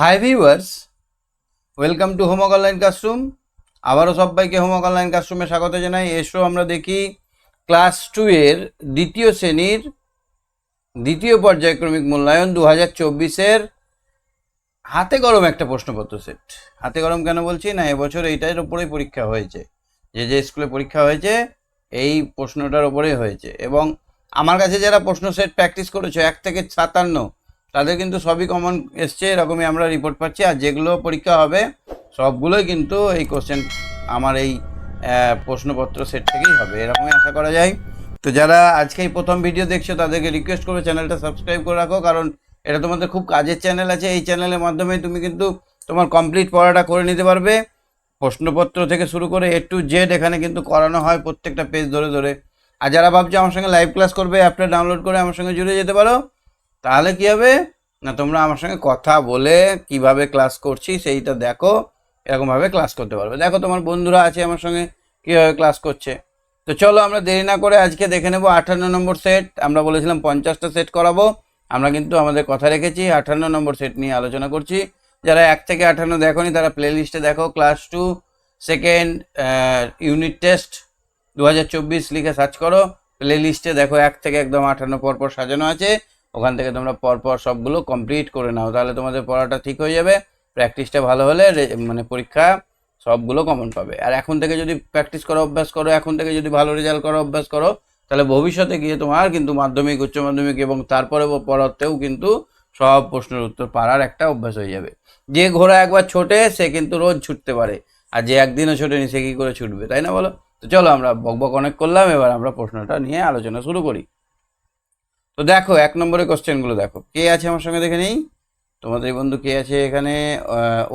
Hi viewers welcome to homework online classroom আবারও সবাইকে homework online ক্লাসরুমে স্বাগত জানাই। এসো আমরা দেখি ক্লাস টু এর দ্বিতীয় শ্রেণির দ্বিতীয় পর্যায়ক্রমিক মূল্যায়ন দু হাজার চব্বিশের হাতে গরম একটা প্রশ্নপত্র সেট হাতে গরম কেন বলছি? না, এবছর এইটার উপরেই পরীক্ষা হয়েছে। যে যে স্কুলে পরীক্ষা হয়েছে, এই প্রশ্নটার ওপরেই হয়েছে। এবং আমার কাছে যারা প্রশ্ন সেট প্র্যাকটিস করেছ, এক থেকে সাতান্ন তাদের কিন্তু সবই কমন এসছে, এরকমই আমরা রিপোর্ট পাচ্ছি। আর যেগুলো পরীক্ষা হবে, সবগুলোই কিন্তু এই কোশ্চেন আমার এই প্রশ্নপত্র সেট থেকেই হবে। এরকমই আশা করা যায়। তো যারা আজকে এই প্রথম ভিডিও দেখছ, তাদেরকে রিকোয়েস্ট করব চ্যানেলটা সাবস্ক্রাইব করে রাখো, কারণ এটা তোমাদের খুব কাজের চ্যানেল আছে। এই চ্যানেলের মাধ্যমে তুমি কিন্তু তোমার কমপ্লিট পড়াটা করে নিতে পারবে। প্রশ্নপত্র থেকে শুরু করে এ টু জেড এখানে কিন্তু করানো হয় প্রত্যেকটা পেজ ধরে ধরে। আর যারা ভাবছ আমার সঙ্গে লাইভ ক্লাস করবে অ্যাপটা ডাউনলোড করে আমার সঙ্গে জুড়ে যেতে পারো। তাহলে কি হবে? না, তোমরা আমার সঙ্গে কথা বলে কীভাবে ক্লাস করছি সেইটা দেখো, এরকমভাবে ক্লাস করতে পারবে। দেখো তোমার বন্ধুরা আছে আমার সঙ্গে কীভাবে ক্লাস করছে। তো চলো আমরা দেরি না করে আজকে দেখে নেব আঠান্ন নম্বর সেট আমরা বলেছিলাম পঞ্চাশটা সেট করাবো। আমরা কিন্তু আমাদের কথা রেখেছি, আঠান্ন নম্বর সেট নিয়ে আলোচনা করছি। যারা এক থেকে আঠান্ন দেখোনি, তারা প্লে লিস্টে দেখো class two second unit test দু হাজার চব্বিশ লিখে সার্চ করো। প্লে লিস্টে দেখো, এক থেকে একদম আঠান্ন পরপর সাজানো আছে। ওখান থেকে তোমরা পরপর সবগুলো কমপ্লিট করে নাও, তাহলে তোমাদের পড়াটা ঠিক হয়ে যাবে প্র্যাকটিসটা ভালো হলে মানে পরীক্ষা সবগুলো কমন পাবে। আর এখন থেকে যদি প্র্যাকটিস করো অভ্যাস করো, এখন থেকে যদি ভালো রেজাল্ট করো অভ্যাস করো, তাহলে ভবিষ্যতে গিয়ে তোমার কিন্তু মাধ্যমিক, উচ্চ মাধ্যমিক এবং তারপরে পড়াতেও কিন্তু সব প্রশ্নের উত্তর পারার একটা অভ্যাস হয়ে যাবে। যে ঘোড়া একবার ছোটে, সে কিন্তু রোজ ছুটতে পারে। আর যে একদিনও ছোটেনি, সে কী করে ছুটবে, তাই না বলো? তো চলো আমরা বকবক অনেক করলাম, এবার আমরা প্রশ্নটা নিয়ে আলোচনা শুরু করি। তো দেখো এক নম্বরের কোশ্চেনগুলো দেখো। কে আছে আমার সঙ্গে দেখে নেই? তোমাদের এই বন্ধু কে আছে এখানে?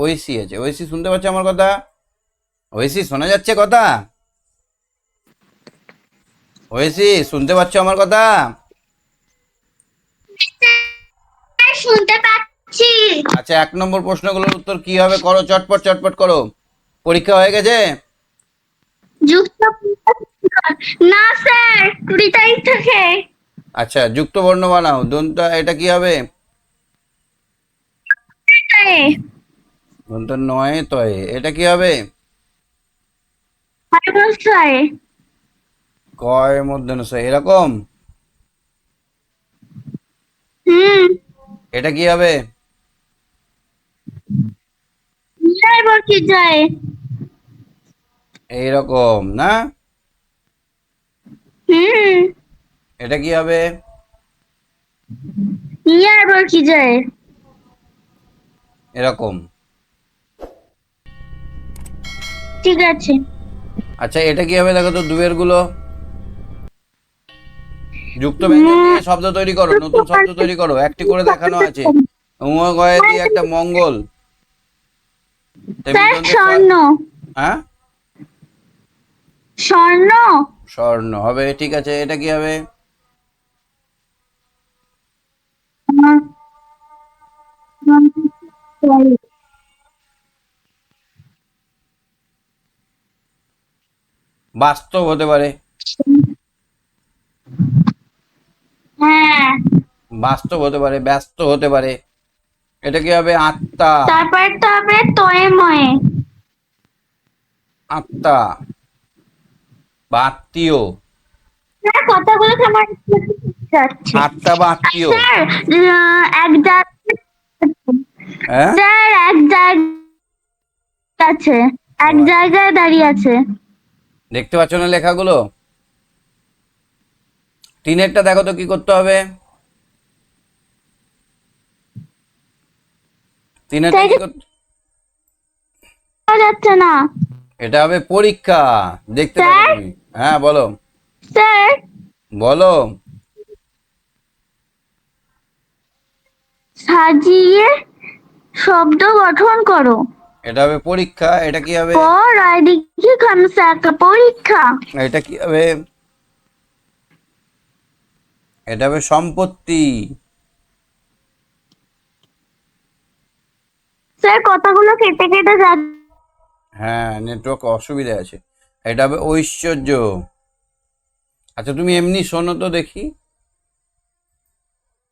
ঐশী আছে। ঐশী শুনতে পাচ্ছ আমার কথা? ঐশী শোনা যাচ্ছে কথা? ঐশী শুনতে পাচ্ছ আমার কথা? শুনতে পাচ্ছি। আচ্ছা এক নম্বর প্রশ্নগুলোর উত্তর কি হবে? করো চটপট চটপট করো। পরীক্ষা হয়ে গেছে? যুক্ত না স্যার কুড়ি তারিখ থেকে। আচ্ছা যুক্ত বর্ণ বানাও। দন্ত এটা কি হবে? দন্ত নয় তয়ে। এটা কি হবে? কয় মধ্যে এরকম? এটা কি হবে? এইরকম না? হুম। এটা কি হবে? ইয়ার বলছি জয়? এরকম। ঠিক আছে। আচ্ছা এটা কি হবে? দেখো তো দুয়েরগুলো। যুক্ত ব্যঞ্জন দিয়ে শব্দ তৈরি করো নতুন শব্দ তৈরি করো। একটি করে দেখানো আছে। উমগয়ে দিয়ে একটা মঙ্গল। স্বর্ণ। হ্যাঁ? স্বর্ণ। স্বর্ণ। হবে ঠিক আছে। এটা কি হবে? বাস্তব হতে পারে। হ্যাঁ বাস্তব হতে পারে ব্যস্ত হতে পারে। এটা কি হবে? আত্মা। তারপর তো হবে তয়ে ময়ে আত্মা। বা আত্মীয়। কথাগুলো তো আমার যাচ্ছে। আত্মা বা স্যার এক হ্যাঁ? স্যার এক জায়গায় আছে। এক জায়গায় দাঁড়িয়ে আছে। দেখতে পাচ্ছ না লেখাগুলো? তিনেরটা দেখো তো কি করতে হবে। তিনেরটা কি করতে যাচ্ছে না। এটা হবে পরীক্ষা। দেখতে পাবে হ্যাঁ বলো। স্যার? বলো। সাজিয়ে শব্দ গঠন করো। এটা হবে পরীক্ষা এটা কি হবে? আইডিকে খামসাকা পরীক্ষা। এটা কি হবে? এটা হবে সম্পত্তি। স্যার কথাগুলো কেটে কেটে যাচ্ছে হ্যাঁ নেটওয়ার্ক অসুবিধা আছে। এটা হবে ঐশ্বর্য। আচ্ছা তুমি এমনি শোনো তো দেখি।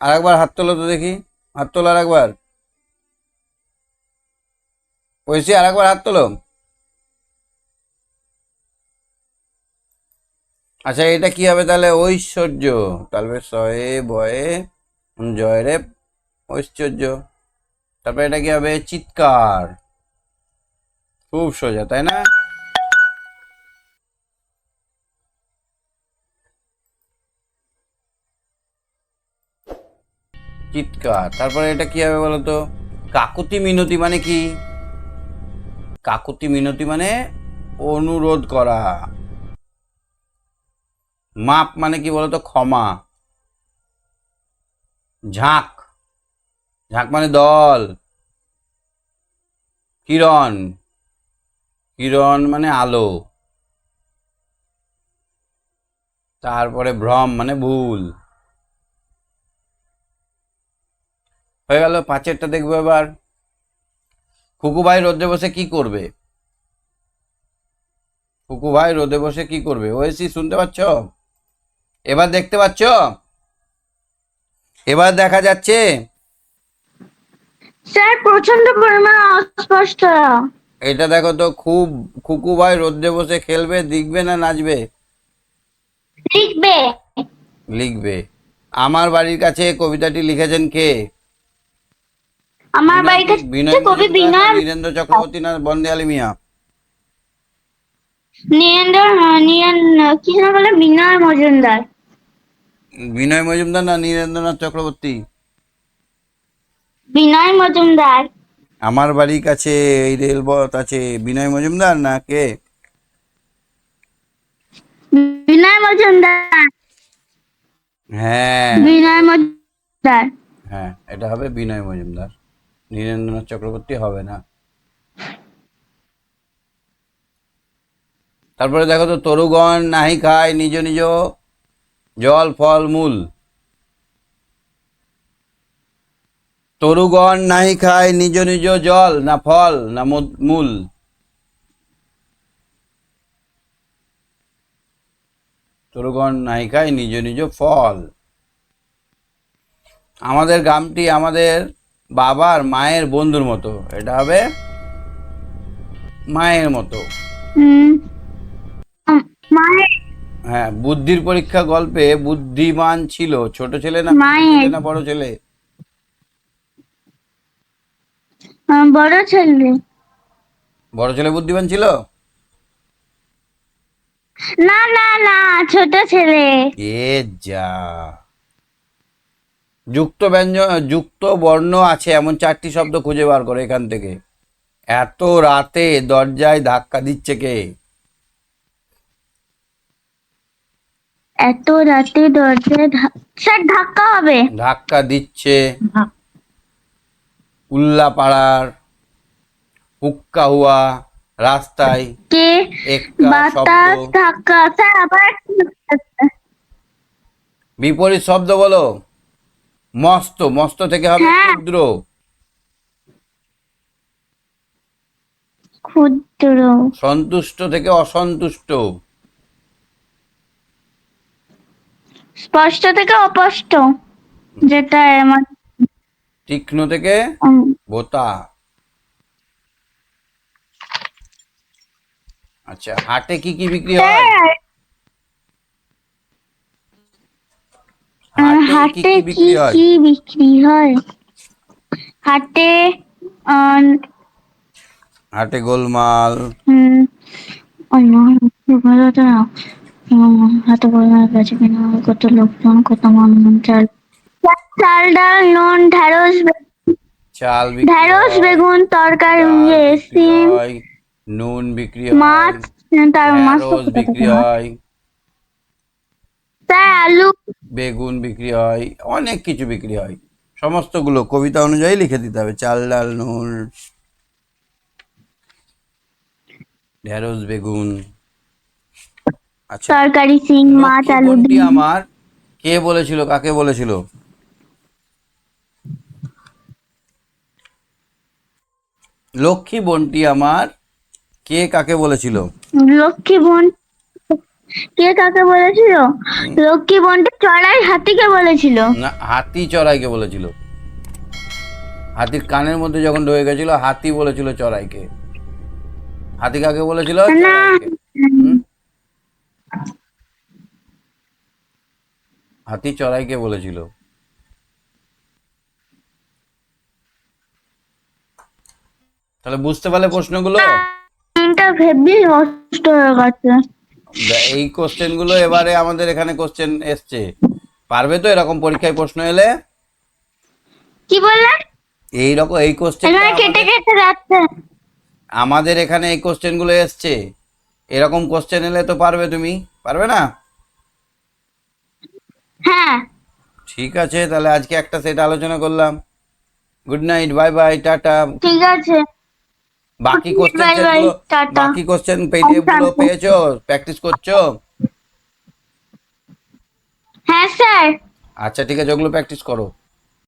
আরেকবার হাত তোলো তো দেখি। হাত তোলো আরেকবার ঐশী আর একবার হাত তোলো। আচ্ছা এটা কি হবে তাহলে? ঐশ্বর্য। তাহলে সয়ে বয়ে জয় রে ঐশ্বর্য। তারপরে এটা কি হবে? চিৎকার। খুব সোজা, তাই না? চিৎকার। তারপরে এটা কি হবে বলতো? কাকুতি মিনতি মানে কি? কাকুতি মিনতি মানে অনুরোধ করা। মাপ মানে কি বলতো? ক্ষমা। ঝাঁক। ঝাঁক মানে দল। কিরণ। কিরণ মানে আলো। তারপরে ভ্রম মানে ভুল। হয়ে গেল পাঁচেরটা দেখব এবার। খুকু ভাই রোদে বসে কি করবে? খুকু ভাই রোদে বসে কি করবে? ওয়েসি শুনতে পাচ্ছ? এবার দেখতে পাচ্ছ? এবার দেখা যাচ্ছে। স্যার প্রচণ্ড পরিমাণে অস্পষ্ট। এটা দেখো তো খুব খুকু ভাই রোদে বসে খেলবে দেখবে না নাচবে? লিখবে। লিখবে। আমার বাড়ির কাছে কবিতাটি লিখেছেন কে? আমার বাড়ির কাছে বিনয় কবি বিনয় নীরেন্দ্র চক্রবর্তী না বন্দে আলী মিয়া? নীরেন্দ্র নিরেন কি যেন বলে? বিনয় মজুমদার। বিনয় মজুমদার না নীরেন্দ্রনাথ চক্রবর্তী? বিনয় মজুমদার। আমার বাড়ির কাছে এই রেলপথ আছে। বিনয় মজুমদার না কে? বিনয় মজুমদার। হ্যাঁ। বিনয় মজুমদার। হ্যাঁ এটা হবে বিনয় মজুমদার। নীরেন্দ্রনাথ চক্রবর্তী হবে না। তারপরে দেখো তো, তরুগণ নাহি খায় নিজ নিজ জল, ফল, মূল। তরুগণ নাহি খায় নিজ নিজ জল, না ফল, না মূল- তরুগণ নাহি খায় নিজ নিজ ফল। আমাদের গ্রামটি আমাদের বাবার মায়ের বন্ধুর মতো। এটা হবে মায়ের মতো। হ্যাঁ বুদ্ধির পরীক্ষা গল্পে বুদ্ধিমান ছিল। ছোট ছেলে না? না বড় ছেলে? বড় ছেলে। বড় ছেলে বুদ্ধিমান ছিল? না না না ছোট ছেলে। এ যা। যুক্ত ব্যঞ্জন যুক্ত বর্ণ আছে এমন চারটি শব্দ খুঁজে বার করে এখান থেকে। এত রাতে দরজায় ধাক্কা দিচ্ছে কে? এত রাতে দরজায় স্যার ধাক্কা হবে। ধাক্কা দিচ্ছে। উল্লাপাড়ার হুক্কা হুয়া রাস্তায় কে? বাতাস ধাক্কা। স্যার আবার বিপরীত শব্দ বলো। মস্ত মস্ত থেকে হবে হ্যাঁ। ক্ষুদ্র। ক্ষুদ্র। সন্তুষ্ট থেকে অসন্তুষ্ট। স্পষ্ট থেকে অপষ্ট যেটা আমার তীক্ষ্ণ থেকে বোতা আচ্ছা হাটে কি কি বিক্রি হয় স্যার আহ, হাটে কি কি বিক্রি হয়? হাটে হাটে গোলমাল। হাতে বলার কাছে কিনা? কত লোকজন কত মানুষ চাল। চাল ডাল নুন ঢেঁড়স চাল ঢেঁড়স বেগুন তরকারি ডাল ইয়ে, বিক্রি হয়, মাছ তার মাছ বিক্রি হয়? স্যার আলু। বেগুন বিক্রি হয় অনেক কিছু বিক্রি হয়। সমস্তগুলো কবিতা অনুযায়ী লিখে দিতে হবে। চাল ডাল নুন ঢেঁড়স বেগুন। আচ্ছা তরকারি সিম মাছ আলু আমার? কে বলেছিল কাকে বলেছিল? লক্ষ্মী বোনটি আমার। কে কাকে বলেছিল? লক্ষ্মী বোন কে কাকে বলেছিল? লক্ষ্মী বোনটা চড়াই হাতিকে বলেছিল। না হাতি চড়াইকে বলেছিল। হাতির কানের মধ্যে যখন ঢুকে গেছিল হাতি বলেছিল চড়াইকে। হাতি কাকে বলেছিল? হাতি চড়াইকে বলেছিল। তাহলে বুঝতে পারলে প্রশ্নগুলো? তিনটা ভেবি নষ্ট হয়ে গেছে। এই কোশ্চেনগুলো এবারে আমাদের এখানে কোশ্চেন এসছে। পারবে তো? এরকম পরীক্ষায় প্রশ্ন এলে? কি বললে? এই রকম এই কোশ্চেন কেটে কেটে যাচ্ছে। আমাদের এখানে এই কোশ্চেনগুলো এসছে। এরকম কোশ্চেন এলে তো পারবে তুমি। পারবে না? হ্যাঁ। ঠিক আছে তাহলে আজকে একটা সেট আলোচনা করলাম। Good night bye bye tata. ঠিক আছে। বাকি কোশ্চেন। বাকি কোশ্চেন পিডিএফগুলো পেয়েছ? প্র্যাকটিস করছ? হ্যাঁ স্যার আচ্ছা ঠিক আছে ওগুলো প্র্যাকটিস করো।